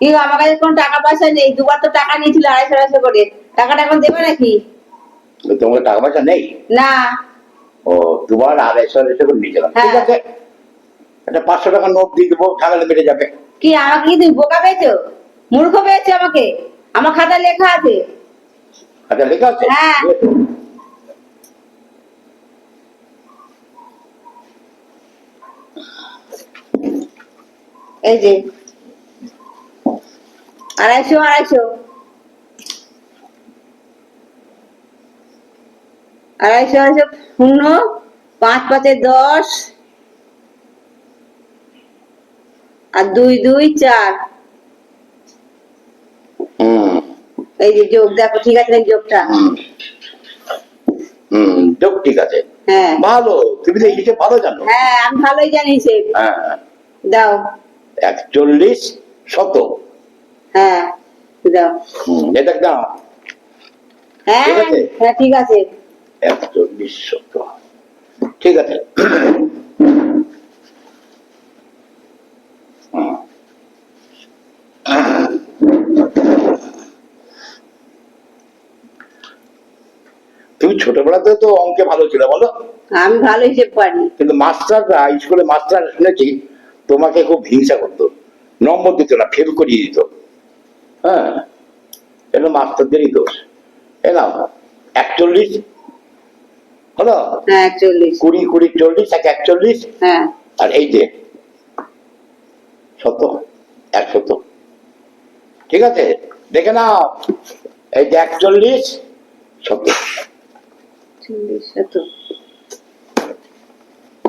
কি আমার কাছে কোনো টাকা পয়সা নেই। দুবার তো টাকা নিয়েছিল আড়াইশো আড়াইশো করে। টাকাটা এখন দেবে নাকি? তোমার টাকা পয়সা নেই? না। ও দুবার আড়াইশো আড়াইশো করে নিয়েছিলাম ঠিক হ্যাঁ। আছে। একটা পাঁচশো টাকা নোট দিয়ে দেবো ঝামেলা মেটে যাবে। কি আমাকে কি তুমি বোকা পেয়েছ? মূর্খ পেয়েছ আমাকে? আমার খাতায় লেখা আছে। আচ্ছা লেখা আছে? হ্যাঁ। এই যে আড়াইশো আড়াইশো। আড়াইশো আড়াইশো শূন্য পাঁচ পাঁচে দশ। আর দুই দুই চার। হুম। এই যে যোগ দেখো ঠিক আছে যোগটা। হুম। যোগ ঠিক আছে। হ্যাঁ। ভালো তুমি তো হিসেব ভালো জানো। হ্যাঁ আমি ভালোই জানি সে। হ্যাঁ। দাও। একচল্লিশ শত। দাও এটা দাও। হ্যাঁ ঠিক আছে? হ্যাঁ আছে। ঠিক আছে। তুমি ছোটবেলাতে তো অঙ্কে ভালো ছিল বলো। আমি ভালো হিসেব পারি। কিন্তু মাস্টাররা স্কুলে মাস্টার শুনেছি তোমাকে খুব হিংসা করতো। নম্বর দিত না ফেল করিয়ে দিত। হ্যাঁ? এটা মাস্টারদেরই দোষ। এ নাও। একচল্লিশ? হলো? হ্যাঁ কুড়ি কুড়ি চল্লিশ এক একচল্লিশ? হ্যাঁ। আর এই যে শত একশত। ঠিক আছে? দেখে নাও। এই যে একচল্লিশ শত। চল্লিশ শত।